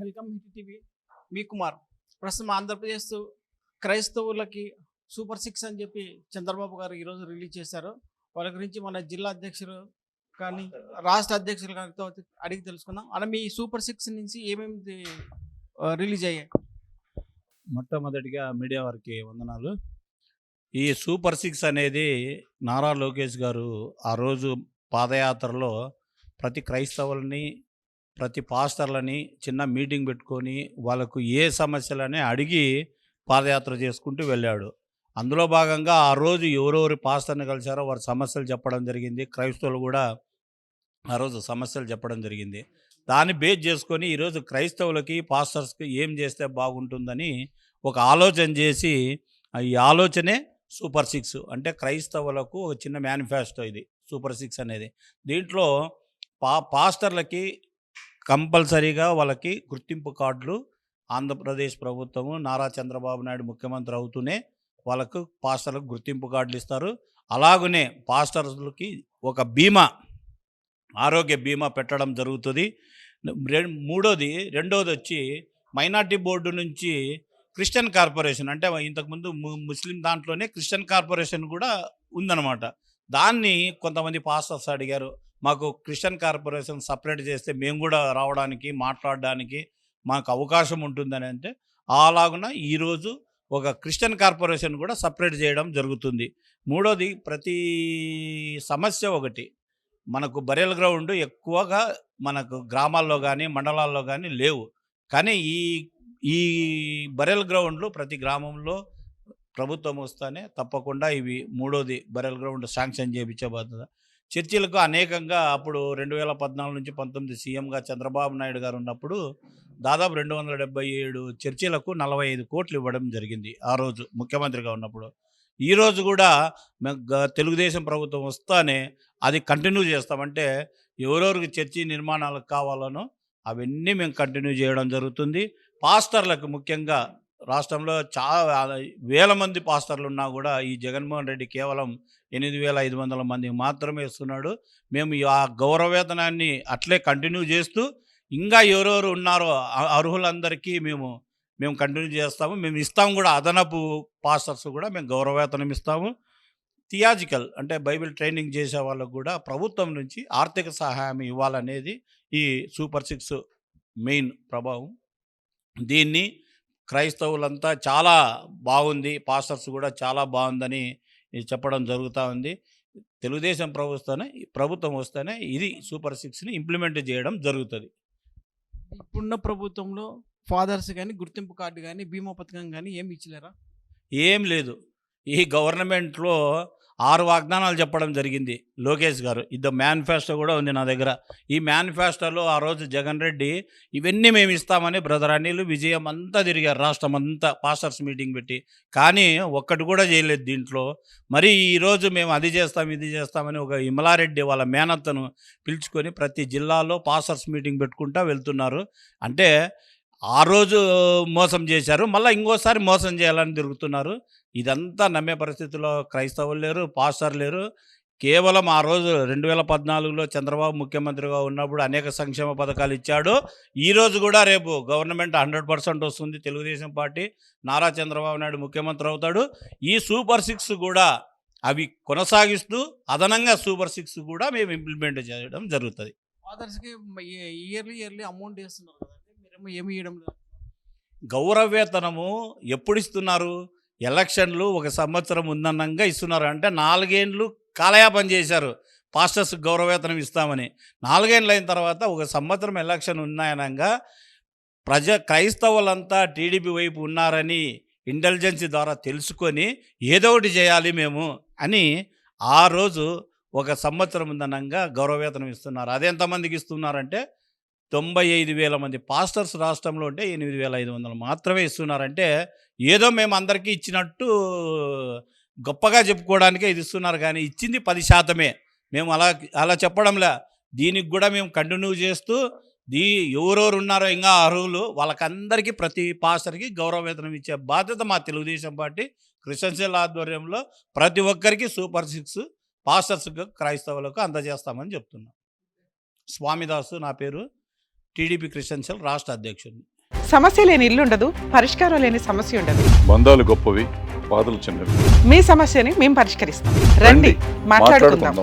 Welcome hit TV. మీ కుమార్. ప్రస్తుతం ఆంధ్రప్రదేశ్ క్రైస్తవులకి super six అని చెప్పి చంద్రబాబు గారు ఈరోజు రిలీజ్ చేశారు. వాళ్ళ గురించి మన జిల్లా అధ్యక్షులు కానీ రాష్ట్ర అధ్యక్షులు గారితో అడిగి తెలుసుకుందాం. అలా మీ సూపర్ సిక్స్ నుంచి ఏమేమి రిలీజ్ అయ్యాయి? మొట్టమొదటిగా మీడియా వారికి వందనాలు. ఈ సూపర్ సిక్స్ అనేది నారా లోకేష్ గారు ఆ రోజు పాదయాత్రలో ప్రతి క్రైస్తవులని ప్రతి పాస్టర్లని చిన్న మీటింగ్ పెట్టుకొని వాళ్ళకు ఏ సమస్యలని అడిగి పాదయాత్ర చేసుకుంటూ వెళ్ళాడు. అందులో భాగంగా ఆ రోజు ఎవరెవరు పాస్టర్ని కలిశారో వారి సమస్యలు చెప్పడం జరిగింది. క్రైస్తవులు కూడా ఆ రోజు సమస్యలు చెప్పడం జరిగింది. దాన్ని బేస్ చేసుకొని ఈరోజు క్రైస్తవులకి పాస్టర్స్కి ఏం చేస్తే బాగుంటుందని ఒక ఆలోచన చేసి ఈ ఆలోచనే సూపర్ సిక్స్ అంటే క్రైస్తవులకు ఒక చిన్న మేనిఫెస్టో ఇది. సూపర్ సిక్స్ అనేది. దీంట్లో పా పాస్టర్లకి కంపల్సరీగా వాళ్ళకి గుర్తింపు కార్డులు ఆంధ్రప్రదేశ్ ప్రభుత్వము నారా చంద్రబాబు నాయుడు ముఖ్యమంత్రి అవుతూనే వాళ్ళకు పాస్టర్లకు గుర్తింపు కార్డులు ఇస్తారు. అలాగనే పాస్టర్లకి ఒక బీమా ఆరోగ్య బీమా పెట్టడం జరుగుతుంది. మూడోది రెండోది వచ్చి మైనార్టీ బోర్డు నుంచి క్రిస్టియన్ కార్పొరేషన్ అంటే ఇంతకుముందు ము- ముస్లిం దాంట్లోనే క్రిస్టియన్ కార్పొరేషన్ కూడా ఉందన్నమాట. దాన్ని కొంతమంది పాస్టర్స్ అడిగారు మాకు క్రిస్టియన్ కార్పొరేషన్ సపరేట్ చేస్తే మేము కూడా రావడానికి మాట్లాడడానికి మాకు అవకాశం ఉంటుందని అంటే అలాగున ఈరోజు ఒక క్రిస్టియన్ కార్పొరేషన్ కూడా సపరేట్ చేయడం జరుగుతుంది. మూడోది ప్రతి సమస్య ఒకటి. మనకు బరెల్ గ్రౌండ్ ఎక్కువగా మనకు గ్రామాల్లో కానీ మండలాల్లో కానీ లేవు. కానీ ఈ ఈ బరెల్ గ్రౌండ్లు ప్రతి గ్రామంలో ప్రభుత్వం వస్తానే తప్పకుండా ఇవి మూడోది బరెల్ గ్రౌండ్ శాంక్షన్ చేయించే బాధ్యత. చర్చిలకు అనేకంగా అప్పుడు రెండు వేల పద్నాలుగు నుంచి పంతొమ్మిది సీఎంగా చంద్రబాబు నాయుడు గారు ఉన్నప్పుడు దాదాపు రెండు వందల డెబ్బై ఏడు చర్చిలకు నలభై ఐదు కోట్లు ఇవ్వడం జరిగింది ఆ రోజు ముఖ్యమంత్రిగా ఉన్నప్పుడు. ఈరోజు కూడా మేము గ- తెలుగుదేశం ప్రభుత్వం వస్తానే అది కంటిన్యూ చేస్తామంటే ఎవరెవరికి చర్చి నిర్మాణాలకు కావాలనో అవన్నీ మేము కంటిన్యూ చేయడం జరుగుతుంది. పాస్టర్లకు ముఖ్యంగా రాష్ట్రంలో చాలా వేల మంది పాస్టర్లు ఉన్నా కూడా ఈ జగన్మోహన్ రెడ్డి కేవలం ఎనిమిది వేల ఐదు వందల మందికి మాత్రమే ఇస్తున్నాడు. మేము ఈ ఆ గౌరవవేతనాన్ని అట్లే కంటిన్యూ చేస్తూ ఇంకా ఎవరెవరు ఉన్నారో అర్హులందరికీ మేము మేము కంటిన్యూ చేస్తాము. మేము ఇస్తాము కూడా అదనపు పాస్టర్స్ కూడా మేము గౌరవవేతనం ఇస్తాము. థియాజికల్ అంటే బైబిల్ ట్రైనింగ్ చేసే వాళ్ళకు కూడా ప్రభుత్వం నుంచి ఆర్థిక సహాయం ఇవ్వాలనేది ఈ సూపర్ సిక్స్ మెయిన్ ప్రభావం. దీన్ని క్రైస్తవులంతా చాలా బాగుంది. పాస్టర్స్ కూడా చాలా బాగుందని చెప్పడం జరుగుతూ ఉంది. తెలుగుదేశం ప్రభుత్వనే ప్రభుత్వం వస్తేనే ఇది సూపర్ సిక్స్ని ఇంప్లిమెంట్ చేయడం జరుగుతుంది. ఇప్పుడున్న ప్రభుత్వంలో ఫాదర్స్ కానీ గుర్తింపు కార్డు కానీ బీమా పథకం కానీ ఏమి ఇచ్చలేరా? ఏం లేదు. ఈ గవర్నమెంట్లో ఆరు వాగ్దానాలు చెప్పడం జరిగింది. లోకేష్ గారు ఇది మేనిఫెస్టో కూడా ఉంది నా దగ్గర. ఈ మేనిఫెస్టోలో ఆ రోజు జగన్ రెడ్డి ఇవన్నీ మేము ఇస్తామని బ్రదర్ అనిల్ విజయం అంతా తిరిగారు. రాష్ట్రం అంతా పాస్టర్స్ మీటింగ్ పెట్టి. కానీ ఒక్కటి కూడా చేయలేదు దీంట్లో. మరి ఈరోజు మేము అది చేస్తాం ఇది చేస్తామని ఒక ఇమలారెడ్డి వాళ్ళ మేనత్తను పిలుచుకొని ప్రతి జిల్లాలో పాస్టర్స్ మీటింగ్ పెట్టుకుంటా వెళ్తున్నారు. అంటే ఆ రోజు మోసం చేశారు. మళ్ళీ ఇంకోసారి మోసం చేయాలని తిరుగుతున్నారు. ఇదంతా నమ్మే పరిస్థితిలో క్రైస్తవులు లేరు పాస్టర్ లేరు. కేవలం ఆ రోజు రెండు వేల పద్నాలుగులో చంద్రబాబు ముఖ్యమంత్రిగా ఉన్నప్పుడు అనేక సంక్షేమ పథకాలు ఇచ్చాడు. ఈరోజు కూడా రేపు గవర్నమెంట్ హండ్రెడ్ పర్సెంట్ వస్తుంది. తెలుగుదేశం పార్టీ నారా చంద్రబాబు నాయుడు ముఖ్యమంత్రి అవుతాడు. ఈ సూపర్ సిక్స్ కూడా అవి కొనసాగిస్తూ అదనంగా సూపర్ సిక్స్ కూడా మేము ఇంప్లిమెంట్ చేయడం జరుగుతుంది. ఫాదర్స్కి ఇయర్లీ ఇయర్లీ అమౌంట్ వేస్తున్నారు ఏమి ఇవ్వడం గౌరవవేతనము ఎప్పుడు ఇస్తున్నారు ఎలక్షన్లు ఒక సంవత్సరం ఉందన్నంగా ఇస్తున్నారు. అంటే నాలుగేండ్లు కాలయాపం చేశారు. పాస్టర్స్ గౌరవవేతనం ఇస్తామని. నాలుగేండ్లు అయిన తర్వాత ఒక సంవత్సరం ఎలక్షన్ ఉన్నాయనంగా ప్రజ క్రైస్తవులంతా టీడీపీ వైపు ఉన్నారని ఇంటెలిజెన్స్ ద్వారా తెలుసుకొని ఏదో ఒకటి చేయాలి మేము అని ఆ రోజు ఒక సంవత్సరం ఉందనంగా గౌరవవేతనం ఇస్తున్నారు. అదెంతమందికి ఇస్తున్నారంటే తొంభై ఐదు వేల మంది పాస్టర్స్ రాష్ట్రంలో ఉంటే ఎనిమిది వేల ఐదు వందలు మాత్రమే ఇస్తున్నారంటే ఏదో మేము అందరికీ ఇచ్చినట్టు గొప్పగా చెప్పుకోవడానికే ఇది ఇస్తున్నారు. కానీ ఇచ్చింది పది శాతమే. మేము అలా అలా చెప్పడంలే. దీనికి కూడా మేము కంటిన్యూ చేస్తూ దీ ఎవరెవరు ఉన్నారో ఇంకా అర్హులు వాళ్ళకందరికీ ప్రతి పాస్టర్కి గౌరవ వేతనం ఇచ్చే బాధ్యత మా తెలుగుదేశం పార్టీ క్రిస్టియన్సెల్ ఆధ్వర్యంలో ప్రతి ఒక్కరికి సూపర్ సిక్స్ పాస్టర్స్కు క్రైస్తవులకు అందజేస్తామని చెప్తున్నాం. స్వామిదాసు నా పేరు. టీడీపీ క్రిస్టియన్ సెల్ రాష్ట్ర అధ్యక్షుడిని. సమస్య లేని ఇల్లు ఉండదు పరిష్కారం లేని సమస్య ఉండదు. బంధాలు గొప్పవి బాధలు చిన్నవి. మీ సమస్యని మేము పరిష్కరిస్తాం. రండి మాట్లాడుకుందాం.